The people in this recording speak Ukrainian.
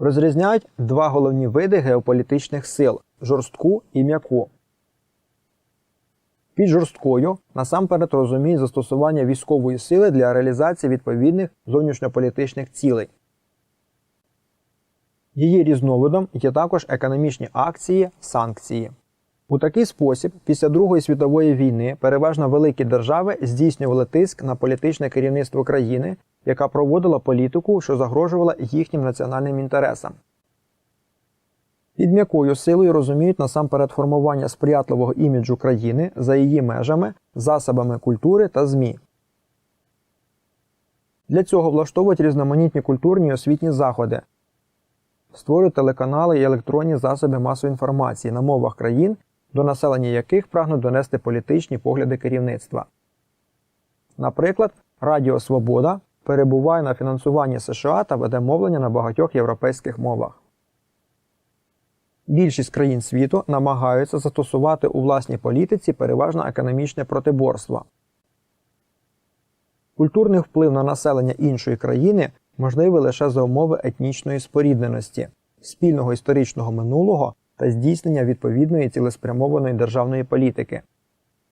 Розрізняють два головні види геополітичних сил жорстку і м'яку. Під жорсткою насамперед розуміють застосування військової сили для реалізації відповідних зовнішньополітичних цілей. Її різновидом є також економічні акції, санкції. У такий спосіб, після Другої світової війни переважно великі держави здійснювали тиск на політичне керівництво країни, яка проводила політику, що загрожувала їхнім національним інтересам. Під м'якою силою розуміють насамперед формування сприятливого іміджу країни за її межами, засобами культури та ЗМІ. Для цього влаштовують різноманітні культурні і освітні заходи, створюють телеканали і електронні засоби масової інформації на мовах країн, до населення яких прагнуть донести політичні погляди керівництва. Наприклад, Радіо Свобода перебуває на фінансуванні США та веде мовлення на багатьох європейських мовах. Більшість країн світу намагаються застосувати у власній політиці переважно економічне протиборство. Культурний вплив на населення іншої країни можливий лише за умови етнічної спорідненості, спільного історичного минулого та здійснення відповідної цілеспрямованої державної політики.